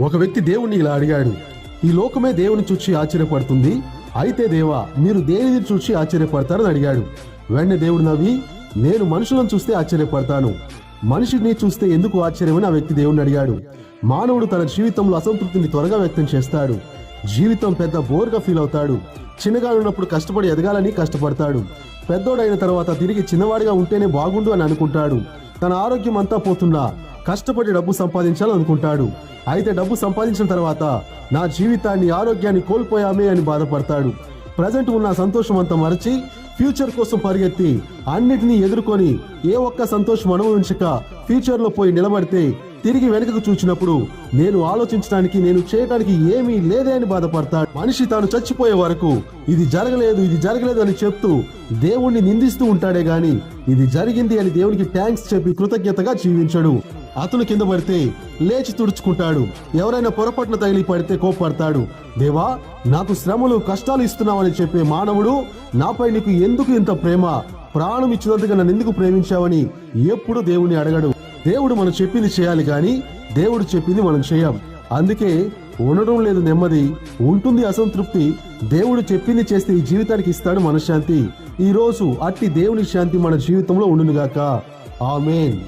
ఒక వ్యక్తి దేవుణ్ణి ఇలా అడిగాడు ఈ లోకమే దేవుని చూచి ఆశ్చర్యపడుతుంది? అయితే దేవా మీరు దేనిని చూచి ఆశ్చర్యపడతారని అడిగాడు. వెంటనే దేవుడు నవ్వి నేను మనుషులను చూస్తే ఆశ్చర్యపడతాను. మనిషిని చూస్తే ఎందుకు ఆశ్చర్యమని ఆ వ్యక్తి దేవుణ్ణి అడిగాడు. మానవుడు తన జీవితంలో అసంతృప్తిని త్వరగా వ్యక్తం చేస్తాడు. జీవితం పెద్ద బోర్గా ఫీల్ అవుతాడు. చిన్నగా ఉన్నప్పుడు కష్టపడి ఎదగాలని కష్టపడతాడు. పెద్దోడైన తర్వాత తిరిగి చిన్నవాడిగా ఉంటేనే బాగుండు అని అనుకుంటాడు. తన ఆరోగ్యం అంతా పోతున్నా కష్టపడి డబ్బు సంపాదించాలనుకుంటాడు. అయితే డబ్బు సంపాదించిన తర్వాత నా జీవితాన్ని ఆరోగ్యాన్ని కోల్పోయామే అని బాధపడతాడు. ప్రజెంట్ ఉన్న సంతోషం అంతా మరచి ఫ్యూచర్ కోసం పరిగెత్తి అన్నిటినీ ఎదుర్కొని ఏ ఒక్క సంతోషం అనుభవించక ఫ్యూచర్లో పోయి నిలబడితే తిరిగి వెనుకకు చూచినప్పుడు నేను ఆలోచించడానికి నేను చేయడానికి ఏమీ లేదే అని బాధపడతాడు. మనిషి తాను చచ్చిపోయే వరకు ఇది జరగలేదు ఇది జరగలేదు అని చెప్తూ దేవుణ్ణి నిందిస్తూ ఉంటాడే గాని ఇది జరిగింది అని దేవునికి థ్యాంక్స్ చెప్పి కృతజ్ఞతగా జీవించడు. అతను కింద పడితే లేచి తుడుచుకుంటాడు. ఎవరైనా పొరపాటున తగిలి పడితే కోప్పడతాడు. దేవా నాకు శ్రమలు కష్టాలు ఇస్తున్నావని చెప్పే మానవుడు నాపై నీకు ఎందుకు ఇంత ప్రేమ? ప్రాణం ఇచ్చినందుకు నన్ను ఎందుకు ప్రేమించావని ఎప్పుడు దేవుని అడగడు. దేవుడు మనం చెప్పింది చేయాలి కానీ దేవుడు చెప్పింది మనం చేయం. అందుకే ఉండడం లేదు నెమ్మది ఉంటుంది అసంతృప్తి. దేవుడు చెప్పింది చేస్తే ఈ జీవితానికి ఇస్తాడు మనశ్శాంతి. ఈ రోజు అట్టి దేవుని శాంతి మన జీవితంలో ఉండునుగాక. ఆమెన్.